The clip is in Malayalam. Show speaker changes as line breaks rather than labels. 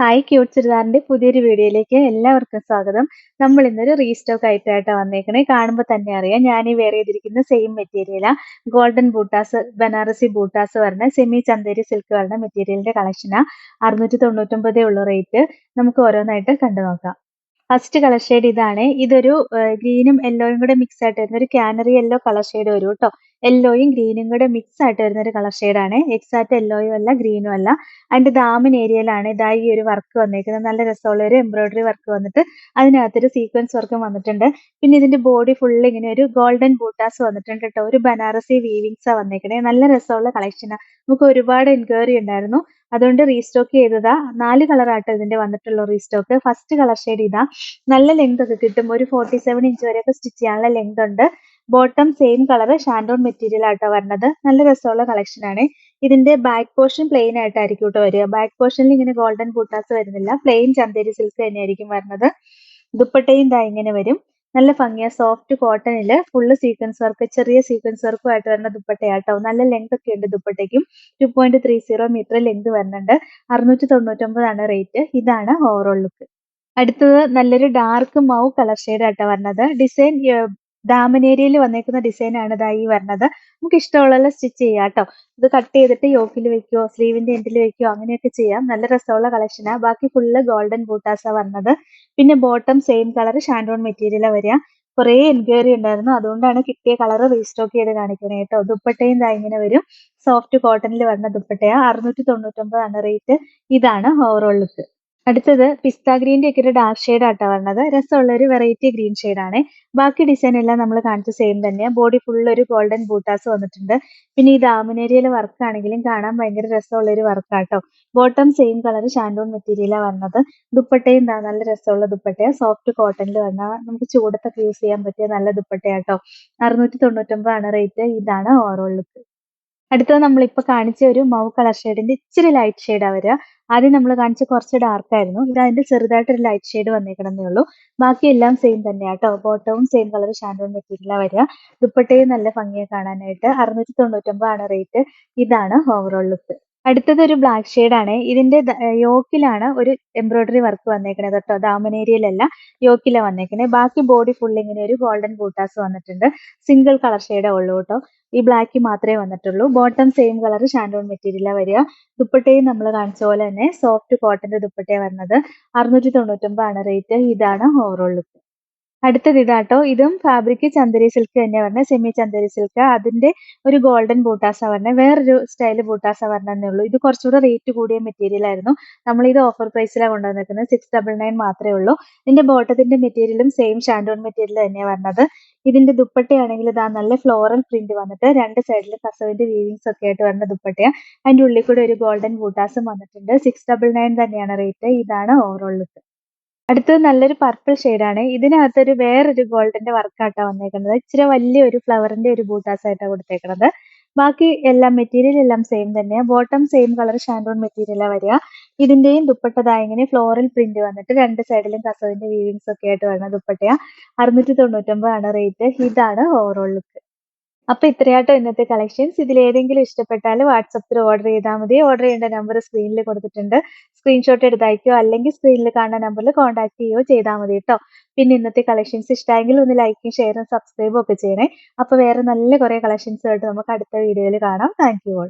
ഹായ് ക്യൂട്ട് ചുരിദാറിന്റെ പുതിയൊരു വീഡിയോയിലേക്ക് എല്ലാവർക്കും സ്വാഗതം. നമ്മൾ ഇന്നൊരു റീസ്റ്റോക്ക് ആയിട്ടാണ് വന്നേക്കണേ. കാണുമ്പോൾ തന്നെ അറിയാം. ഞാൻ ഈ വെയർ ചെയ്തിരിക്കുന്ന സെയിം മെറ്റീരിയലാ ഗോൾഡൻ ബൂട്ടാസ് ബനാറസി ബൂട്ടാസ് പറഞ്ഞ സെമി ചന്തേരി സിൽക്ക് പറഞ്ഞ മെറ്റീരിയലിന്റെ കളക്ഷനാ അറുന്നൂറ്റി തൊണ്ണൂറ്റൊമ്പതേ ഉള്ള റേറ്റ് നമുക്ക് ഓരോന്നായിട്ട് കണ്ടു നോക്കാം. ഫസ്റ്റ് കളർ ഷെയ്ഡ് ഇതാണ്. ഇതൊരു ഗ്രീനും യെല്ലോയും കൂടെ മിക്സ് ആയിട്ട് വരുന്ന ഒരു കാനറി യെല്ലോ കളർ ഷെയ്ഡ് വരും കേട്ടോ യെല്ലോയും ഗ്രീനും കൂടെ മിക്സ് ആയിട്ട് വരുന്ന ഒരു കളർ ഷെയ്ഡാണ് എക്സാക്ട് യെല്ലോയും അല്ല ഗ്രീനും അല്ല. അതിന്റെ ദാമൻ ഏരിയയിലാണ് ഇതാ ഈ ഒരു വർക്ക് വന്നേക്കുന്നത്. നല്ല രസമുള്ള ഒരു എംബ്രോയിഡറി വർക്ക് വന്നിട്ട് അതിനകത്തൊരു സീക്വൻസ് വർക്കും വന്നിട്ടുണ്ട്. പിന്നെ ഇതിന്റെ ബോഡി ഫുൾ ഇങ്ങനെ ഒരു ഗോൾഡൻ ബൂട്ടാസ് വന്നിട്ടുണ്ട് കേട്ടോ. ഒരു ബനാറസി വീവിങ്സാ വന്നേക്കണേ. നല്ല രസമുള്ള കളക്ഷനാണ് നമുക്ക് ഒരുപാട് എൻക്വയറി ഉണ്ടായിരുന്നു. അതുകൊണ്ട് റീസ്റ്റോക്ക് ചെയ്തതാ. നാല് കളറാട്ടോ ഇതിന്റെ വന്നിട്ടുള്ള റീസ്റ്റോക്ക് ഫസ്റ്റ് കളർ ഷെയ്ഡ് ഇതാ. നല്ല ലെങ്ത് ഒക്കെ കിട്ടും. ഒരു ഫോർട്ടി സെവൻ ഇഞ്ച് വരെയൊക്കെ സ്റ്റിച്ച് ചെയ്യാനുള്ള ലെങ്ത് ഉണ്ട്. ബോട്ടം സെയിം കളർ ഷാൻഡോൺ മെറ്റീരിയൽ ആട്ടോ വരുന്നത് നല്ല രസമുള്ള കളക്ഷൻ ആണ്. ഇതിന്റെ ബാക്ക് പോർഷൻ പ്ലെയിൻ ആയിട്ടായിരിക്കും കേട്ടോ വരിക. ബാക്ക് പോർഷനിൽ ഇങ്ങനെ ഗോൾഡൻ ബൂട്ടാസ് വരുന്നില്ല. പ്ലെയിൻ ചന്തേരി സിൽക്ക് തന്നെയായിരിക്കും വരുന്നത് ദുപ്പട്ടയും ദാ ഇങ്ങനെ വരും. നല്ല ഭംഗിയാ. സോഫ്റ്റ് കോട്ടണിൽ ഫുള്ള് സീക്വൻസ് വർക്ക് ചെറിയ സീക്വൻസ് വർക്കും ആയിട്ട് വരുന്ന ദുപ്പട്ടയാട്ടോ. നല്ല ലെങ്ത് ഒക്കെ ഉണ്ട് ദുപ്പട്ടയ്ക്കും. Two point three zero metre length വരുന്നുണ്ട് അറുന്നൂറ്റി തൊണ്ണൂറ്റൊമ്പതാണ് റേറ്റ് ഇതാണ് ഓവറോൾ ലുക്ക് അടുത്തത് നല്ലൊരു ഡാർക്ക് മൗ കളർ ഷെയ്ഡ് ആട്ടോ വരുന്നത് ഡിസൈൻ ദാമനേരിയയിൽ വന്നേക്കുന്ന ഡിസൈൻ ആണ് ഇതാ ഈ വരുന്നത് നമുക്ക് ഇഷ്ടമുള്ള സ്റ്റിച്ച് ചെയ്യാം കേട്ടോ. ഇത് കട്ട് ചെയ്തിട്ട് യോക്കിൽ വെക്കോ സ്ലീവിന്റെ എൻഡിൽ വെക്കോ അങ്ങനെയൊക്കെ ചെയ്യാം. നല്ല രസമുള്ള കളക്ഷനാ ബാക്കി ഫുള്ള് ഗോൾഡൻ ബൂട്ടാസാ വന്നത്. പിന്നെ ബോട്ടം സെയിം കളർ ഷാൻഡോൺ മെറ്റീരിയലാ വരിക. കുറേ എൻക്വയറി ഉണ്ടായിരുന്നു. അതുകൊണ്ടാണ് കിട്ടിയ കളർ റീസ്റ്റോക്ക് ചെയ്ത് കാണിക്കണേ കേട്ടോ. ദുപ്പട്ടയും ദാ ഇങ്ങനെ വരും. സോഫ്റ്റ് കോട്ടണിൽ വരുന്ന ദുപ്പട്ടയാ. അറുന്നൂറ്റി തൊണ്ണൂറ്റൊമ്പതാണ് റേറ്റ് ഇതാണ് ഓവറോൾ ലുക്ക് അടുത്തത് പിസ്ത ഗ്രീന്റെ ഒക്കെ ഒരു ഡാർക്ക് ഷെയ്ഡ് ആട്ടോ വന്നത്. രസമുള്ള ഒരു വെറൈറ്റി ഗ്രീൻ ആണ്. ബാക്കി ഡിസൈൻ എല്ലാം നമ്മൾ കാണിച്ച സെയിം തന്നെയാണ് ബോഡി ഫുൾ ഒരു ഗോൾഡൻ ബൂട്ടാസ് വന്നിട്ടുണ്ട്. പിന്നെ ഈ ദാമിനേരിയയിലെ വർക്ക് ആണെങ്കിലും കാണാൻ ഭയങ്കര രസമുള്ള ഒരു വർക്കാട്ടോ ബോട്ടം സെയിം കളർ ഷാൻഡോൺ മെറ്റീരിയലാണ് വന്നത്. ദുപ്പട്ടയും നല്ല രസമുള്ള ദുപ്പട്ടയാണ് സോഫ്റ്റ് കോട്ടണിൽ വന്ന നമുക്ക് ചൂടത്തൊക്കെ യൂസ് ചെയ്യാൻ പറ്റിയ നല്ല ദുപ്പട്ടയാട്ടോ. അറുന്നൂറ്റി തൊണ്ണൂറ്റൊമ്പതാണ് റേറ്റ് ഇതാണ് ഓവറോൾ ലുക്ക് അടുത്തത് നമ്മളിപ്പോൾ കാണിച്ച ഒരു മൗ കളർ ഷെയ്ഡിന്റെ ഇച്ചിരി ലൈറ്റ് ഷെയ്ഡാണ് വരിക. ആദ്യം നമ്മൾ കാണിച്ച കുറച്ച് ഡാർക്ക് ആയിരുന്നു. ഇത് അതിന്റെ ചെറുതായിട്ടൊരു ലൈറ്റ് ഷെയ്ഡ് വന്നേക്കണമെന്നേ ഉള്ളൂ. ബാക്കി എല്ലാം സെയിം തന്നെയാണ് കേട്ടോ ബോട്ടവും സെയിം കളർ ഷാൻഡോൺ മെറ്റീരിയലാണ് വരിക. ദുപ്പട്ടയും നല്ല ഭംഗിയെ കാണാനായിട്ട്. അറുന്നൂറ്റി തൊണ്ണൂറ്റൊമ്പതാണ് റേറ്റ് ഇതാണ് ഓവറോൾ ലുക്ക് അടുത്തത് ഒരു ബ്ലാക്ക് ഷെയ്ഡ് ആണ്. ഇതിന്റെ യോക്കിലാണ് ഒരു എംബ്രോയിഡറി വർക്ക് വന്നേക്കണത് കേട്ടോ. ദാമനേരിയയിലല്ല യോക്കിലാണ് വന്നേക്കുന്നത് ബാക്കി ബോഡി ഫുൾ ഇങ്ങനെ ഒരു ഗോൾഡൻ ബൂട്ടാസ് വന്നിട്ടുണ്ട്. സിംഗിൾ കളർ ഷെയ്ഡേ ഉള്ളൂ കേട്ടോ. ഈ ബ്ലാക്ക് മാത്രമേ വന്നിട്ടുള്ളൂ. ബോട്ടം സെയിം കളർ ഷാൻഡോൺ മെറ്റീരിയലാണ് വരിക. ദുപ്പട്ടയും നമ്മൾ കാണിച്ച പോലെ തന്നെ സോഫ്റ്റ് കോട്ടന്റെ ദുപ്പട്ടയാണ് വരുന്നത്. അറുന്നൂറ്റി തൊണ്ണൂറ്റൊമ്പതാണ് റേറ്റ് ഇതാണ് ഓവറോൾ ലുക്ക് അടുത്തത് ഇതാട്ടോ ഇതും ഫാബ്രിക് ചന്ദരി സിൽക്ക് തന്നെ പറഞ്ഞ സെമി ചന്ദരി സിൽക്ക് അതിന്റെ ഒരു ഗോൾഡൻ ബൂട്ടാസ പറഞ്ഞ വേറൊരു സ്റ്റൈൽ ബൂട്ടാസ പറഞ്ഞേ ഉള്ളൂ. ഇത് കുറച്ചുകൂടെ റേറ്റ് കൂടിയ മെറ്റീരിയൽ ആയിരുന്നു. നമ്മൾ ഇത് ഓഫർ പ്രൈസിലാണ് കൊണ്ടുവന്നിരിക്കുന്നത് സിക്സ് ഡബിൾ നയൻ മാത്രമേ ഉള്ളൂ. ഇതിന്റെ ബോട്ടത്തിന്റെ മെറ്റീരിയലും സെയിം ഷാൻഡോൺ മെറ്റീരിയൽ തന്നെയാണ് പറഞ്ഞത് ഇതിന്റെ ദുപ്പട്ടയാണെങ്കിൽ ഇതാ നല്ല ഫ്ലോറൽ പ്രിന്റ് വന്നിട്ട് രണ്ട് സൈഡിൽ കസവിന്റെ വീവിങ്സ് ഒക്കെ ആയിട്ട് വരുന്ന ദുപ്പട്ടയാണ് അതിന്റെ ഉള്ളിൽ കൂടെ ഒരു ഗോൾഡൻ ബൂട്ടാസും വന്നിട്ടുണ്ട്. സിക്സ് ഡബിൾ നയൻ തന്നെയാണ് റേറ്റ് ഇതാണ് ഓവറോൾ ലുക്ക് അടുത്തത് നല്ലൊരു പർപ്പിൾ ആണ്. ഇതിനകത്തൊരു വേറൊരു ഗോൾഡിന്റെ വർക്കാട്ടാണ് വന്നേക്കുന്നത്. ഇച്ചിരി വലിയൊരു ഫ്ലവറിന്റെ ഒരു ബൂട്ടാസ് ആയിട്ടാണ് കൊടുത്തേക്കുന്നത് ബാക്കി എല്ലാം മെറ്റീരിയൽ എല്ലാം സെയിം തന്നെയാണ് ബോട്ടം സെയിം കളർ ഷാൻഡോൺ മെറ്റീരിയലാണ് വരിക. ഇതിന്റെയും ദുപ്പട്ടതായ ഇങ്ങനെ ഫ്ലോറൽ പ്രിന്റ് വന്നിട്ട് രണ്ട് സൈഡിലും കസവിന്റെ വീവിങ്സ് ഒക്കെ ആയിട്ട് വരുന്ന ദുപ്പട്ടയാണ് അറുന്നൂറ്റി തൊണ്ണൂറ്റൊമ്പതാണ് റേറ്റ് ഇതാണ് ഓവറോൾ ലുക്ക് അപ്പൊ ഇത്രയാട്ടോ ഇന്നത്തെ കളക്ഷൻസ് ഇതിൽ ഏതെങ്കിലും ഇഷ്ടപ്പെട്ടാൽ വാട്സപ്പിൽ ഓർഡർ ചെയ്താൽ മതി. ഓർഡർ ചെയ്യേണ്ട നമ്പർ സ്ക്രീനിൽ കൊടുത്തിട്ടുണ്ട്. സ്ക്രീൻഷോട്ട് എടുത്തയക്കോ അല്ലെങ്കിൽ സ്ക്രീനിൽ കാണുന്ന നമ്പറിൽ കോൺടാക്ട് ചെയ്യുകയോ ചെയ്താൽ മതി കേട്ടോ പിന്നെ ഇന്നത്തെ കളക്ഷൻസ് ഇഷ്ടമെങ്കിൽ ഒന്ന് ലൈക്കും ഷെയറും സബ്സ്ക്രൈബും ഒക്കെ ചെയ്യണേ. അപ്പൊ വേറെ നല്ല കുറെ കളക്ഷൻസ് ആയിട്ട് നമുക്ക് അടുത്ത വീഡിയോയിൽ കാണാം. Thank you all